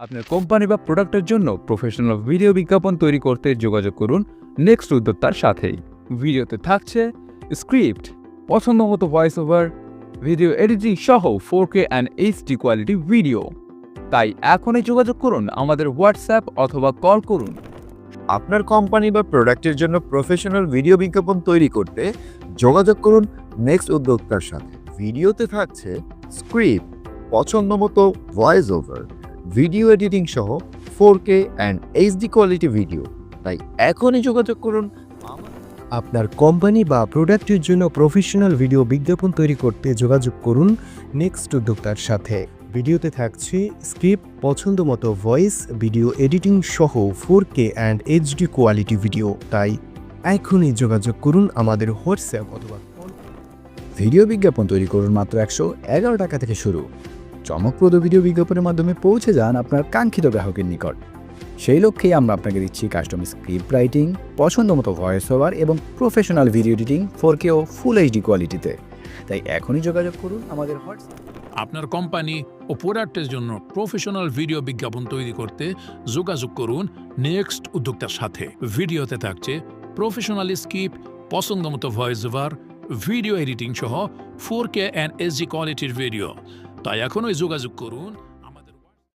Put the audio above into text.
আপনার কোম্পানি বা প্রোডাক্টের জন্য প্রফেশনাল ভিডিও বিজ্ঞাপন তৈরি করতে যোগাযোগ করুন নেক্সট উদ্যোক্তার সাথেই। ভিডিওতে থাকছে স্ক্রিপ্ট পছন্দ মতো ভয়েস ওভার ভিডিও এডিটিং সহ four K and HD quality video তাই এখনই যোগাযোগ করুন আমাদের হোয়াটসঅ্যাপ অথবা কল করুন। আপনার কোম্পানি বা প্রোডাক্টের জন্য প্রফেশনাল ভিডিও বিজ্ঞাপন তৈরি করতে যোগাযোগ করুন নেক্সট উদ্যোক্তার সাথে। ভিডিওতে থাকছে স্ক্রিপ্ট পছন্দ মতো ভয়েস ওভার ভিডিও এডিটিং সহ four K and HD quality video তাই এখনই যোগাযোগ করুন। আপনার কোম্পানি বা প্রোডাক্টের জন্য প্রফেশনাল ভিডিও বিজ্ঞাপন তৈরি করতে যোগাযোগ করুন নেক্সট উদ্যোক্তার সাথে। ভিডিওতে থাকছে স্ক্রিপ্ট পছন্দ মতো ভয়েস ভিডিও এডিটিং সহ four K and HD quality video তাই এখনই যোগাযোগ করুন আমাদের হোয়াটসঅ্যাপ অথবা ভিডিও বিজ্ঞাপন তৈরি করুন মাত্র একশো এগারো টাকা থেকে শুরু। চমকপ্রদ ভিডিও বিজ্ঞাপনের মাধ্যমে পৌঁছে যান আপনার কাঙ্ক্ষিত গ্রাহকের নিকট। সেই লক্ষ্যেই আমরা আপনাকে দিচ্ছি কাস্টম স্ক্রিপ্ট রাইটিং পছন্দ মতো ভয়েস ওভার এবং professional video editing four K ও ফুল এইচডি কোয়ালিটিতে তাই এখনই যোগাযোগ করুন আমাদের হোয়াটসঅ্যাপ আপনার কোম্পানি ও প্রোডাক্টের জন্য প্রফেশনাল ভিডিও বিজ্ঞাপন তৈরি করতে যোগাযোগ করুন নেক্সট উদ্যোক্তার সাথে। ভিডিওতে থাকছে প্রফেশনাল স্কিপ পছন্দ মতো ভয়েস ওভার ভিডিও এডিটিং সহ ফোর কে অ্যান্ড এইচডি কোয়ালিটির ভিডিও তাই এখনই যোগাযোগ করুন।